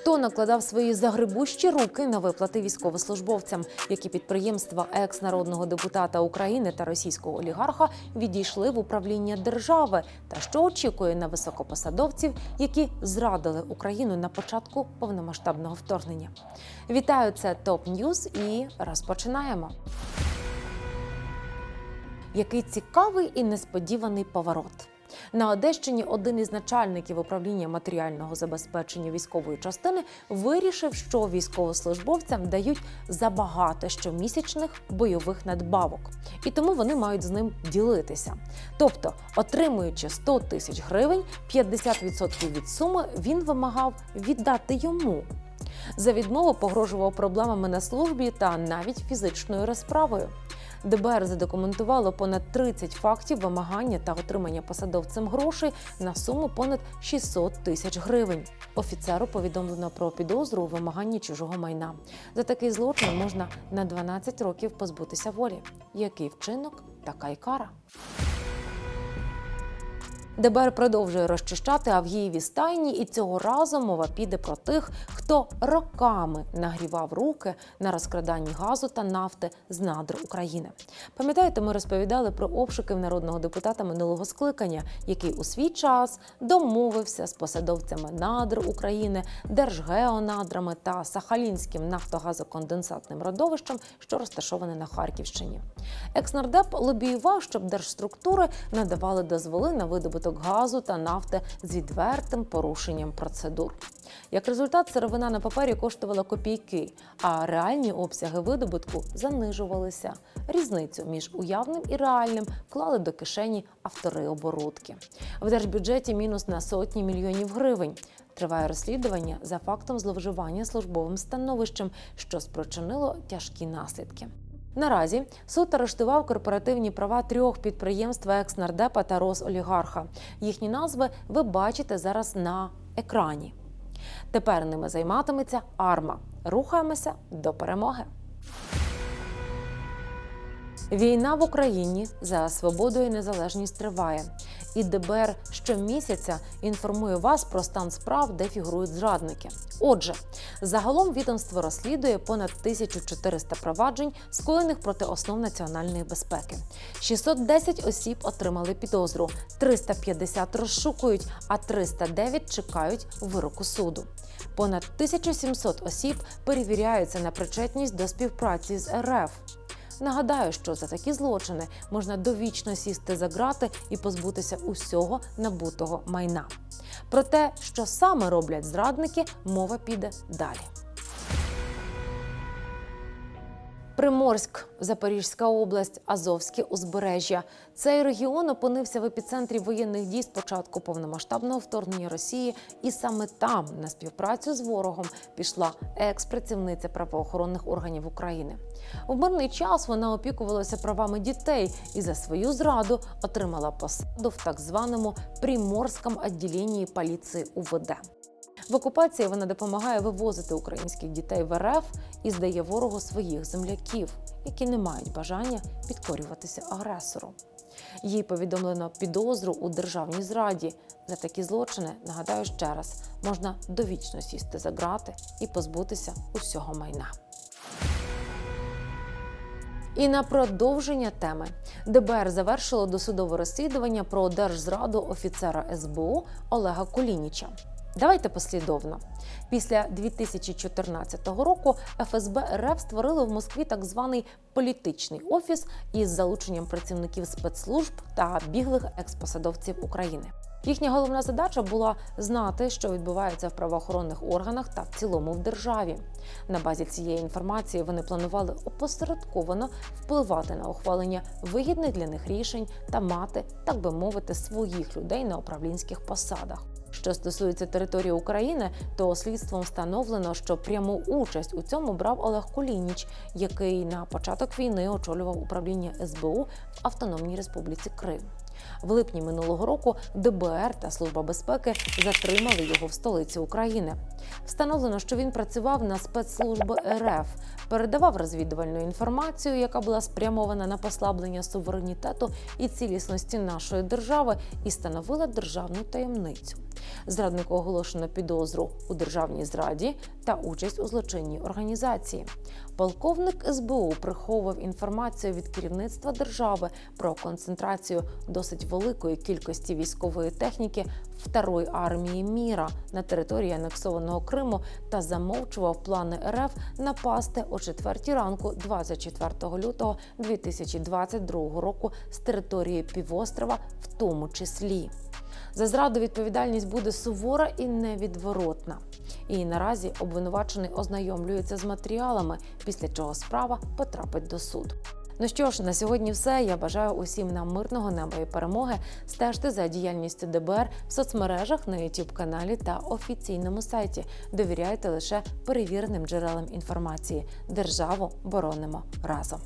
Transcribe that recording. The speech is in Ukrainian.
Хто накладав свої загребущі руки на виплати військовослужбовцям, які підприємства екс-народного депутата України та російського олігарха відійшли в управління держави, та що очікує на високопосадовців, які зрадили Україну на початку повномасштабного вторгнення? Вітаю, це ТОП Ньюз і розпочинаємо. Який цікавий і несподіваний поворот. На Одещині один із начальників управління матеріального забезпечення військової частини вирішив, що військовослужбовцям дають забагато щомісячних бойових надбавок, і тому вони мають з ним ділитися. Тобто, отримуючи 100 тисяч гривень, 50% від суми він вимагав віддати йому. За відмову погрожував проблемами на службі та навіть фізичною розправою. ДБР задокументувало понад 30 фактів вимагання та отримання посадовцем грошей на суму понад 600 тисяч гривень. Офіцеру повідомлено про підозру у вимаганні чужого майна. За такий злочин можна на 12 років позбутися волі. Який вчинок, така й кара. ДБР продовжує розчищати Авгієві стайні, і цього разу мова піде про тих, хто роками нагрівав руки на розкраданні газу та нафти з надр України. Пам'ятаєте, ми розповідали про обшуки народного депутата минулого скликання, який у свій час домовився з посадовцями надр України, Держгеонадрами та Сахалінським нафтогазоконденсатним родовищем, що розташоване на Харківщині. Екснардеп лобіював, щоб держструктури надавали дозволи на видобуток газу та нафти з відвертим порушенням процедур. Як результат, сировина на папері коштувала копійки, а реальні обсяги видобутку занижувалися. Різницю між уявним і реальним клали до кишені автори оборудки. В держбюджеті мінус на сотні мільйонів гривень. Триває розслідування за фактом зловживання службовим становищем, що спричинило тяжкі наслідки. Наразі суд арештував корпоративні права трьох підприємств екс-нардепа та Росолігарха. Їхні назви ви бачите зараз на екрані. Тепер ними займатиметься Арма. Рухаємося до перемоги. Війна в Україні за свободу і незалежність триває. І ДБР щомісяця інформує вас про стан справ, де фігурують зрадники. Отже, загалом відомство розслідує понад 1400 проваджень, скоєних проти основ національної безпеки. 610 осіб отримали підозру, 350 розшукують, а 309 чекають вироку суду. Понад 1700 осіб перевіряються на причетність до співпраці з РФ. Нагадаю, що за такі злочини можна довічно сісти за грати і позбутися усього набутого майна. Про те, що саме роблять зрадники, мова піде далі. Приморськ, Запорізька область, Азовське узбережжя. Цей регіон опинився в епіцентрі воєнних дій з початку повномасштабного вторгнення Росії, і саме там на співпрацю з ворогом пішла екс-працівниця правоохоронних органів України. У мирний час вона опікувалася правами дітей і за свою зраду отримала посаду в так званому Приморському відділенні поліції УВД. В окупації вона допомагає вивозити українських дітей в РФ і здає ворогу своїх земляків, які не мають бажання підкорюватися агресору. Їй повідомлено підозру у державній зраді. За такі злочини, нагадаю ще раз, можна довічно сісти за грати і позбутися усього майна. І на продовження теми ДБР завершило досудове розслідування про держзраду офіцера СБУ Олега Колініча. Давайте послідовно. Після 2014 року ФСБ РФ створили в Москві так званий політичний офіс із залученням працівників спецслужб та біглих експосадовців України. Їхня головна задача була знати, що відбувається в правоохоронних органах та в цілому в державі. На базі цієї інформації вони планували опосередковано впливати на ухвалення вигідних для них рішень та мати, так би мовити, своїх людей на управлінських посадах. Що стосується території України, то слідством встановлено, що пряму участь у цьому брав Олег Кулініч, який на початок війни очолював управління СБУ в Автономній Республіці Крим. В липні минулого року ДБР та Служба безпеки затримали його в столиці України. Встановлено, що він працював на спецслужби РФ, передавав розвідувальну інформацію, яка була спрямована на послаблення суверенітету і цілісності нашої держави, і становила державну таємницю. Зраднику оголошено підозру у державній зраді та участь у злочинній організації. Полковник СБУ приховував інформацію від керівництва держави про концентрацію досить великої кількості військової техніки Второї армії міра на території анексованого Криму та замовчував плани РФ напасти о 4 ранку 24 лютого 2022 року з території півострова, в тому числі. За зраду відповідальність буде сувора і невідворотна. І наразі обвинувачений ознайомлюється з матеріалами, після чого справа потрапить до суду. Ну що ж, на сьогодні все. Я бажаю усім нам мирного неба і перемоги. Стежте за діяльністю ДБР в соцмережах на youtube каналі та офіційному сайті. Довіряйте лише перевіреним джерелам інформації. Державу боронимо разом.